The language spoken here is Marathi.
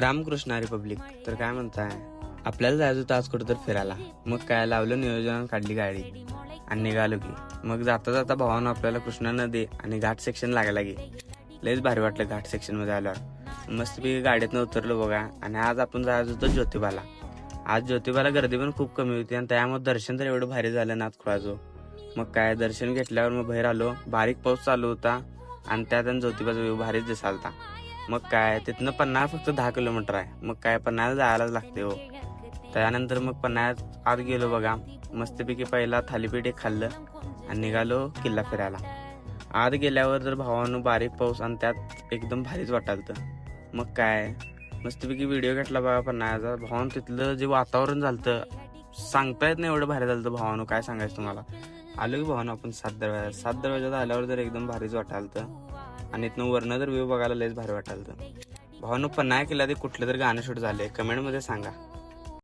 रामकृष्ण रिपब्लिक. तर काय म्हणताय? आपल्याला जायचं होतं आज कुठं तर फिरायला. मग काय लावलं नियोजन? काढली गाडी. आणि निघालो की. मग जाता जाता भावानं आपल्याला कृष्णा नदी आणि घाट सेक्शन लागायला गे लयच भारी वाटलं घाट सेक्शनमध्ये आल्यावर. मस्तपैकी गाडीतनं उतरलो बघा. आणि आज आपण जायचं होतं ज्योतिबाला. आज ज्योतिबाला गर्दी पण खूप कमी होती आणि त्यामुळे दर्शन तर एवढं भारी झालं नाथ खुळाचं. मग काय दर्शन घेतल्यावर मग बाहेर आलो. बारीक पाऊस चालू होता. आणि त्यात आणि ज्योतिबाचा व्यू भारीच दिसालता. मग काय तिथनं पन्हाळा फक्त दहा किलोमीटर आहे. मग काय पन्हाळ्याला जायलाच लागते हो. त्यानंतर मग पन्हाळ्यात आत गेलो बघा. मस्तपैकी पहिला थालीपीठ एक खाल्लं आणि निघालो किल्ला फिरायला. आत गेल्यावर जर भावानं बारीक पाऊस आणि त्यात एकदम भारीच वाटालतं मग काय मस्तपैकी व्हिडिओ घेतला बघा पन्हाळ्याचा. भावानं तिथलं जे वातावरण झालं सांगता येत नाही एवढं भारी झालं भावानं. काय सांगायचं तुम्हाला? आलो की भावानं आपण सात दरवाजा सात दरवाजात आल्यावर जर एकदम भारीच वाटालतं आणि इथनं वरनं तर व्ह्यू बघायला लयच भारी वाटालतं भावानं पन्हाळा केला ते कुठलं तरी गाणं शूट झालंय. कमेंटमध्ये सांगा.